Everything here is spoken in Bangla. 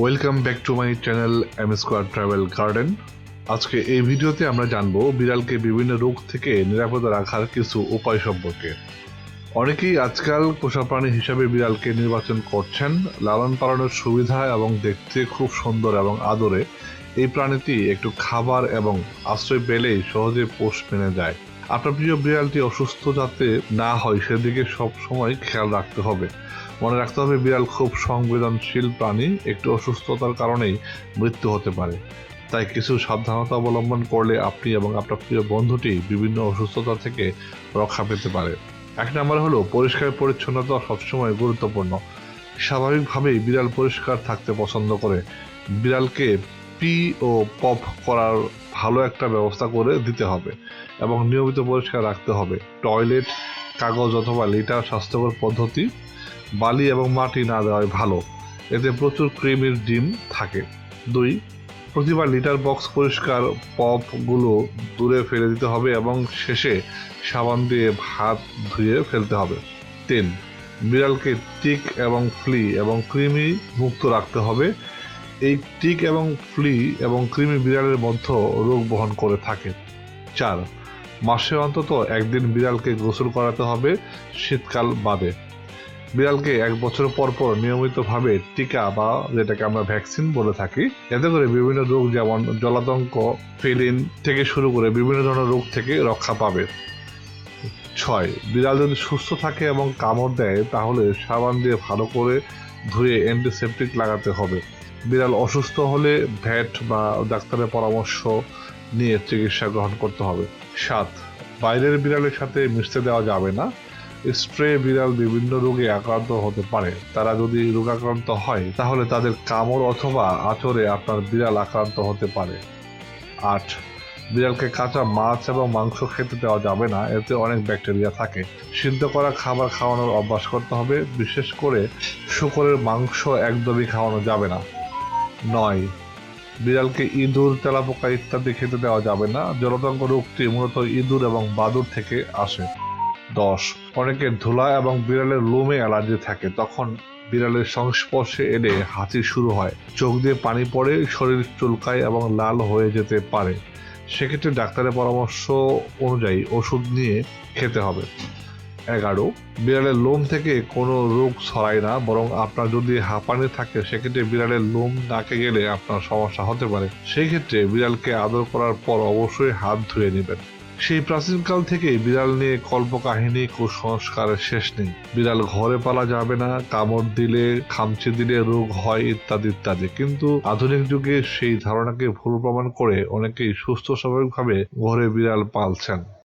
Welcome back to my channel M square travel garden আজকে এই ভিডিওতে আমরা জানব বিড়ালকে বিভিন্ন রোগ থেকে নিরাপদে রাখার কিছু উপায় সম্পর্কে। অনেকেই আজকাল পোষা প্রাণী হিসাবে বিড়ালকে নির্বাচন করছেন, লালন পালনের সুবিধা এবং দেখতে খুব সুন্দর এবং আদরে। এই প্রাণীটি একটু খাবার এবং আশ্রয় পেলেই সহজে পোষ মেনে যায়। আপনার প্রিয় বিড়ালটি অসুস্থ যাতে না হয়, সেদিকে সব সময় খেয়াল রাখতে হবে। মনে রাখতে হবে, বিড়াল খুব সংবেদনশীল প্রাণী। একটু অসুস্থতার কারণেই মৃত্যু হতে পারে। তাই কিছু সাবধানতা অবলম্বন করলে আপনি এবং আপনার প্রিয় বন্ধুটি বিভিন্ন অসুস্থতা থেকে রক্ষা পেতে পারে। এক নম্বর হলো, পরিষ্কার পরিচ্ছন্নতা সবসময় গুরুত্বপূর্ণ। স্বাভাবিকভাবেই বিড়াল পরিষ্কার থাকতে পছন্দ করে। বিড়ালকে পি ও পপ করার ভালো একটা ব্যবস্থা করে দিতে হবে এবং নিয়মিত পরিষ্কার রাখতে হবে। টয়লেট, কাগজ অথবা লিটার স্বাস্থ্যকর পদ্ধতি বালি এবং মাটি না দেওয়াই ভালো। এতে প্রচুর ক্রিমির ডিম থাকে। দুই, প্রতিবার লিটার বক্স পরিষ্কার পপগুলো দূরে ফেলে দিতে হবে এবং শেষে সাবান দিয়ে ভাত ধুয়ে ফেলতে হবে। তিন, বিড়ালকে টিক এবং ফ্লি এবং কৃমি মুক্ত রাখতে হবে। এই টিক এবং ফ্লি এবং কৃমি বিড়ালের মধ্যে রোগ বহন করে থাকে। চার, মাসে অন্তত একদিন বিড়ালকে গোসল করাতে হবে শীতকাল বাদে। বিড়ালকে এক বছর পর পর নিয়মিতভাবে টিকা বা যেটাকে আমরা ভ্যাকসিন বলে থাকি, এতে করে বিভিন্ন রোগ যেমন জলাতঙ্ক, ফেলিন থেকে শুরু করে বিভিন্ন ধরনের রোগ থেকে রক্ষা পাবে। ছয়, বিড়াল যদি সুস্থ থাকে এবং কামড় দেয়, তাহলে সাবান দিয়ে ভালো করে ধুয়ে অ্যান্টিসেপটিক লাগাতে হবে। বিড়াল অসুস্থ হলে ভ্যাট বা ডাক্তারের পরামর্শ নিয়ে চিকিৎসা গ্রহণ করতে হবে। সাত, বাইরের বিড়ালের সাথে মিশতে দেওয়া যাবে না। স্প্রে বিড়াল বিভিন্ন রোগে আক্রান্ত হতে পারে। তারা যদি রোগাক্রান্ত হয়, তাহলে তাদের কামড় অথবা আচরে আপনার বিড়াল আক্রান্ত হতে পারে। আট, বিড়ালকে কাঁচা মাছ এবং মাংস খেতে দেওয়া যাবে না। এতে অনেক ব্যাকটেরিয়া থাকে। সিদ্ধ করা খাবার খাওয়ানোর অভ্যাস করতে হবে। বিশেষ করে শুকরের মাংস একদমই খাওয়ানো যাবে না। নয়, বিড়ালকে ইঁদুর, তেলাপোকা ইত্যাদি খেতে দেওয়া যাবে না। জলতঙ্ক রোগটি মূলত ইঁদুর এবং বাদুর থেকে আসে। দশ। অনেকের ধুলা এবং বিড়ালের লোমে অ্যালার্জি থাকে। তখন বিড়ালের সংস্পর্শে এলে হাঁচি শুরু হয়। চোখ দিয়ে পানি পড়ে, শরীর চুলকায় এবং লাল হয়ে যেতে পারে। সেক্ষেত্রে ডাক্তারের পরামর্শ অনুযায়ী ওষুধ নিয়ে খেতে হবে। এগারো। বিড়ালের লোম থেকে কোনো রোগ ছড়ায় না, বরং আপনার যদি হাঁপানি থাকে, সেক্ষেত্রে বিড়ালের লোম নাকে গেলে আপনার সমস্যা হতে পারে। সেই ক্ষেত্রে বিড়ালকে আদর করার পর অবশ্যই হাত ধুয়ে নেবেন। সেই প্রাচীনকাল থেকেই বিড়াল নিয়ে কল্পকাহিনী কুসংস্কারের শেষ নেই। বিড়াল ঘরে পালা যাবে না, কামড় দিলে, খামচে দিলে রোগ হয়, ইত্যাদি ইত্যাদি। কিন্তু আধুনিক যুগে সেই ধারণাকে ভুল প্রমাণ করে অনেকেই সুস্থ স্বাভাবিকভাবে ঘরে বিড়াল পালছেন।